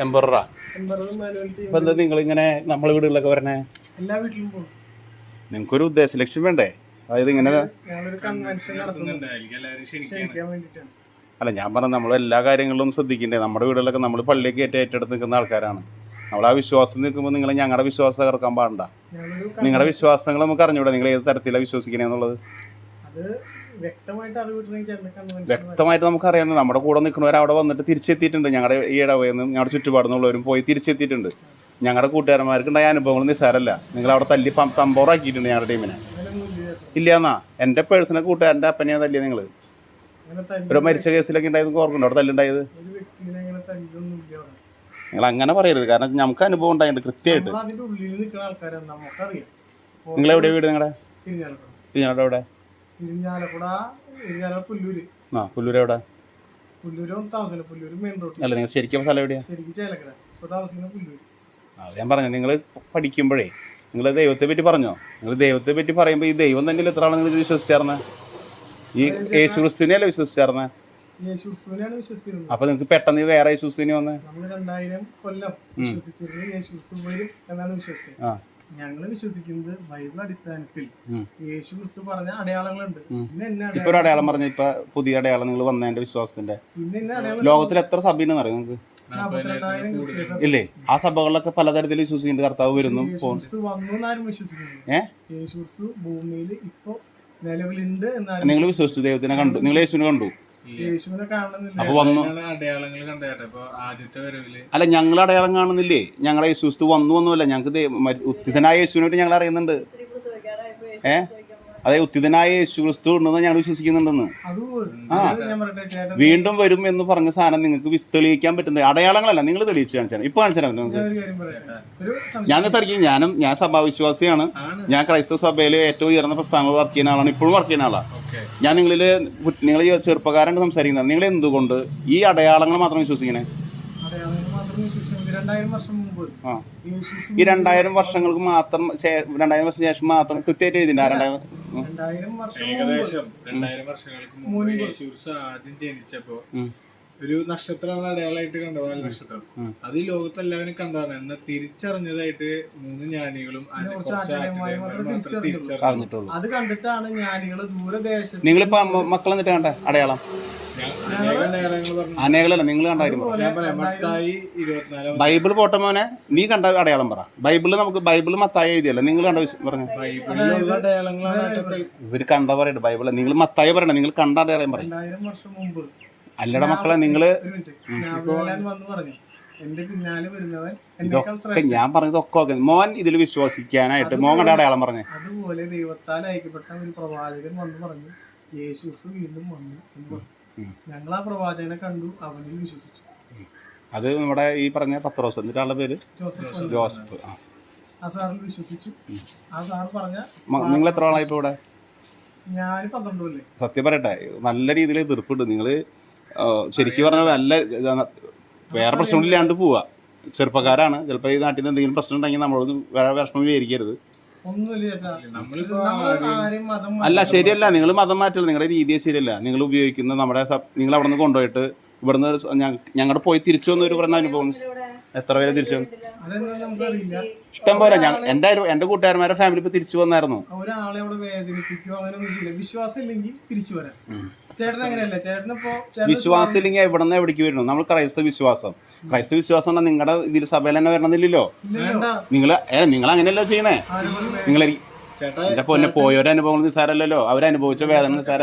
ഇപ്പൊ എന്താ നിങ്ങളിങ്ങനെ നമ്മളെ വീടുകളിലൊക്കെ വരണേ? എല്ലാ വീട്ടിലും പോകും നിങ്ങൾക്കൊരു ഉദ്ദേശ ലക്ഷ്യം വേണ്ടേ? അതായത് ഇങ്ങനെ അല്ല ഞാൻ പറഞ്ഞ നമ്മൾ എല്ലാ കാര്യങ്ങളിലും ശ്രദ്ധിക്കണ്ടേ? നമ്മുടെ വീടുകളിലൊക്കെ നമ്മൾ പള്ളിയൊക്കെ ഏറ്റവും ഏറ്റെടുത്ത് നിൽക്കുന്ന ആൾക്കാരാണ്. നമ്മൾ ആ വിശ്വാസം നിൽക്കുമ്പോൾ നിങ്ങൾ ഞങ്ങളുടെ വിശ്വാസം തകർക്കാൻ പാടണ്ട നിങ്ങളുടെ വിശ്വാസങ്ങൾ നമുക്ക് അറിഞ്ഞൂടെ? നിങ്ങൾ ഏത് തരത്തിലാണ് വിശ്വസിക്കണേ എന്നുള്ളത്? അത് വ്യക്തമായിട്ട് നമുക്ക് അറിയാം നമ്മുടെ കൂടെ നിൽക്കുന്നവർ അവിടെ വന്നിട്ട് തിരിച്ചെത്തിയിട്ടുണ്ട്. ഞങ്ങളുടെ ഈ ഇടവയെന്നും ഞങ്ങളുടെ ചുറ്റുപാടുന്നുള്ളവരും പോയി തിരിച്ചെത്തിയിട്ടുണ്ട്. ഞങ്ങളുടെ കൂട്ടുകാരന്മാർക്ക് ഉണ്ടായ അനുഭവങ്ങൾ നിസ്സാരമല്ല. നിങ്ങൾ അവിടെ തല്ലി തമ്പോറാക്കിയിട്ടുണ്ട് ഞങ്ങളുടെ ടീമിനെ. ഇല്ല എന്നാ എന്റെ പേഴ്സണൽ കൂട്ടുകാരന്റെ അപ്പനെയാ തല്ലിയത് നിങ്ങൾ ഒരു മരിച്ച കേസിലൊക്കെ ഉണ്ടായത് ഓർക്കുന്നു അവിടെ തല്ലുണ്ടായത്. നിങ്ങൾ അങ്ങനെ പറയരുത്. കാരണം നമുക്ക് അനുഭവം ഉണ്ടായിട്ടുണ്ട് കൃത്യമായിട്ട്. നിങ്ങൾ വീട് നിങ്ങളുടെ ഞങ്ങളുടെ എവിടെ? ഇരിഞ്ഞാലക്കുട ഇരിഞ്ഞാലക്കുട പുല്ലൂര്. ആ പുല്ലൂർ എവിടെ? പുല്ലൂര് ഒന്നും താമസിക്കില്ല പുല്ലൂര് മെയിൻ റോഡ് അല്ല നിങ്ങൾ ശരിക്കും സ്ഥലം ശരിക്കും ചേലക്കര. അത് ഞാൻ പറഞ്ഞു നിങ്ങൾ പഠിക്കുമ്പോഴേ നിങ്ങൾ ദൈവത്തെ പറ്റി പറഞ്ഞോ? നിങ്ങൾ ദൈവത്തെ പറ്റി പറയുമ്പോ ഈ ദൈവം തന്നെ എത്ര ആളാണ് നിങ്ങൾ വിശ്വസിച്ചാർന്ന്? ഈ യേശു ക്രിസ്തുവിനെയല്ലേ വിശ്വസിച്ചാർന്ന്? യേശു ക്രിസ്തുവിനെയാണ് വിശ്വസിച്ചിരുന്നത്. അപ്പൊ നിങ്ങൾക്ക് പെട്ടെന്ന് വേറെ യേശുസിനെ വന്ന്? നമ്മൾ രണ്ടായിരം കൊല്ലം വിശ്വസിച്ചിരുന്നു യേശുസ് വരും എന്നാണ് വിശ്വസിച്ചത്. ഞങ്ങൾ വിശ്വസിക്കുന്നത് ബൈബിൾ അടിസ്ഥാനത്തിൽ. യേശു ക്രിസ്തു പറഞ്ഞ അടയാളങ്ങളുണ്ട്. പിന്നെ എന്നെ ഇപ്പൊ ഒരു അടയാളം പറഞ്ഞ ഇപ്പൊ പുതിയ അടയാളം നിങ്ങൾ വന്നതിന്റെ വിശ്വാസത്തിന്റെ പിന്നെ എന്നെ അടയാളം ലോകത്തിൽ എത്ര സഭയുണ്ടെന്ന് അറിയാം നിങ്ങൾക്ക്? നാൽപ്പത്തിരണ്ടായിരം ക്രിസ്ത്യൻ സഭ. ഇല്ലേ? ആ സഭകളിലൊക്കെ പലതരത്തിൽ വിശ്വസിക്കുന്നുണ്ട്. കർത്താവ് വരുന്നു. യേശു പോകുന്നു ക്രിസ്തു വന്നു എന്നാരും വിശ്വസിക്കുന്നില്ല. ഏ? യേശു ക്രിസ്തു ഭൂമിയിൽ ഇപ്പോ നിലവിലുണ്ട് എന്നാണ് നിങ്ങൾ വിശ്വസിച്ചു. ദൈവത്തിനെ കണ്ടു. നിങ്ങൾ യേശുവിനെ കണ്ടു. അപ്പൊ വന്നു. അടയാളങ്ങൾ കണ്ടേട്ടെ ഇപ്പൊ ആദ്യത്തെ വരവിൽ. അല്ല ഞങ്ങൾ അടയാളം കാണുന്നില്ലേ? ഞങ്ങളെ യേശുസ്തു വന്നു വന്നുമല്ല ഞങ്ങൾക്ക് ഉത്തിതനായ യേശുവിനെ ഞങ്ങൾ അറിയുന്നുണ്ട്. ഏ? അതെ ഉത്തിതനായ യേശു ക്രിസ്തു ഉണ്ടെന്ന് ഞങ്ങൾ വിശ്വസിക്കുന്നുണ്ടെന്ന്. ആ. വീണ്ടും വരും എന്ന് പറഞ്ഞ സാധനം നിങ്ങൾക്ക് തെളിയിക്കാൻ പറ്റുന്ന അടയാളങ്ങളല്ല. നിങ്ങൾ തെളിയിച്ചു കാണിച്ചാൽ ഇപ്പൊ കാണിച്ചാൽ നിങ്ങൾക്ക് ഞാൻ ഞാൻ ഞാനും ഞാൻ സഭാവിശ്വാസിയാണ്. ഞാൻ ക്രൈസ്തവ സഭയിലെ ഏറ്റവും ഉയർന്ന പ്രസ്ഥാനങ്ങൾ വർക്ക് ചെയ്യുന്ന ആളാണ്. ഇപ്പോഴും വർക്ക് ചെയ്യുന്ന ആളാണ് ഞാൻ നിങ്ങളിൽ നിങ്ങൾ ചെറുപ്പക്കാരാണ് സംസാരിക്കുന്നത് നിങ്ങൾ എന്തുകൊണ്ട് ഈ അടയാളങ്ങൾ മാത്രം വിശ്വസിക്കണേ? ഈ രണ്ടായിരം വർഷങ്ങൾക്ക് മാത്രം രണ്ടായിരം വർഷം ശേഷം മാത്രം കൃത്യമായിട്ട് എഴുതിണ്ട് ആ രണ്ടായിരം ഏകദേശം രണ്ടായിരം വർഷങ്ങൾക്ക് മുമ്പ് ആദ്യം ജനിച്ചപ്പോ. ഒരു നക്ഷത്രമാണ് അടയാളമായിട്ട് കണ്ടത് വാൽ നക്ഷത്രം. അത് ഈ ലോകത്തെല്ലാവരും കണ്ടതാണ്. എന്നാൽ തിരിച്ചറിഞ്ഞതായിട്ട് മൂന്ന് ജ്ഞാനികളും അത് കണ്ടിട്ടാണ് ജ്ഞാനികൾ ദൂരദേശത്ത് നിങ്ങളിപ്പോ മക്കൾ എന്നിട്ട് കണ്ട? അടയാളം. അനേകളല്ല നിങ്ങൾ കണ്ടായിരുന്നു. ബൈബിൾ പോട്ടമോനെ നീ കണ്ട അടയാളം പറ. ബൈബിളിൽ നമുക്ക് ബൈബിൾ മത്തായി എഴുതിയല്ല? നിങ്ങൾ കണ്ട പറഞ്ഞു. ഇവർ കണ്ട പറയട്ടെ ബൈബിൾ. നിങ്ങൾ മത്തായി പറയണ്ട. നിങ്ങൾ കണ്ട അടയാളം പറയും. അല്ലട മക്കളെ നിങ്ങൾ വന്ന് പറഞ്ഞു. എന്റെ പിന്നാലെ വരുന്നവൻ ഇതൊക്കെ ഞാൻ പറഞ്ഞതൊക്കെ ഓക്കെ. മോൻ ഇതിൽ വിശ്വസിക്കാനായിട്ട് മോൻ കണ്ട അടയാളം പറഞ്ഞു. അതുപോലെ ദൈവത്താൽ അയക്കപ്പെട്ട ഒരു പ്രവാചകൻ വന്നു പറഞ്ഞു യേശു വീണ്ടും വന്നു എന്ന് പറഞ്ഞു. ഞങ്ങൾ ആ പ്രവാചകനെ കണ്ടു അവനിൽ വിശ്വസിച്ചു. അത് നമ്മുടെ ഈ പറഞ്ഞ പത്രോസ് എന്നിട്ട് ആളുടെ പേര്? ജോസഫ് ആ. സാറിൽ വിശ്വസിച്ചു. ആ സാർ പറഞ്ഞ നിങ്ങൾ എത്ര ആളായിപ്പോ ഇവിടെ? ഞാൻ പന്ത്രണ്ട് സത്യം പറയട്ടെ നല്ല രീതിയിൽ എതിർപ്പുണ്ട്. നിങ്ങൾ ശരിക്കും പറഞ്ഞാൽ നല്ല. വേറെ പ്രശ്നമില്ലാണ്ട് പോവുക ചെറുപ്പക്കാരാണ്. ചിലപ്പോൾ ഈ നാട്ടിൽ നിന്ന് എന്തെങ്കിലും പ്രശ്നം ഉണ്ടെങ്കിൽ നമ്മളോട് വേറെ വിഷമം വിചാരിക്കരുത് അല്ല ശരിയല്ല. നിങ്ങൾ മതം മാറ്റില്ല നിങ്ങളുടെ രീതിയെ ശരിയല്ല. നിങ്ങൾ ഉപയോഗിക്കുന്ന നമ്മുടെ നിങ്ങൾ അവിടെ നിന്ന് കൊണ്ടുപോയിട്ട് ഇവിടുന്ന് ഞങ്ങടെ ഞങ്ങളുടെ പോയി തിരിച്ചു വന്നൊരു പറഞ്ഞ അനുഭവം എത്ര പേര് തിരിച്ചു ഇഷ്ടം പോലെ ഞാൻ എന്റെ ഒരു- എന്റെ കൂട്ടുകാരന്മാരുടെ ഫാമിലി ഇപ്പൊ തിരിച്ചു വന്നായിരുന്നു. ഒരാളെ അവിടെ വേദനിപ്പിക്കുകയോ അങ്ങനെ ഒന്നും വിശ്വാസം ഇല്ലെങ്കിൽ തിരിച്ചു വരാം. ചേട്ടൻ അങ്ങനെയല്ല. ചേട്ടനിപ്പോ ചേട്ടൻ വിശ്വാസം ഇല്ലെങ്കിൽ എവിടെ നിന്ന് എവിടേക്ക് വരുന്നു? നമ്മൾ ക്രൈസ്തവ വിശ്വാസം. ക്രൈസ്തവ വിശ്വാസം പറഞ്ഞാൽ നിങ്ങളുടെ ഇതിൽ സഭയിൽ തന്നെ വരണമെന്നില്ലല്ലോ? വേണ്ട. നിങ്ങൾ നിങ്ങൾ അങ്ങനെയല്ലോ ചെയ്യണേ നിങ്ങൾ എന്റെ പൊന്നെ അനുഭവങ്ങൾ നിസ്സാരമല്ലല്ലോ. അവരനുഭവിച്ച വേദന നിസ്സാര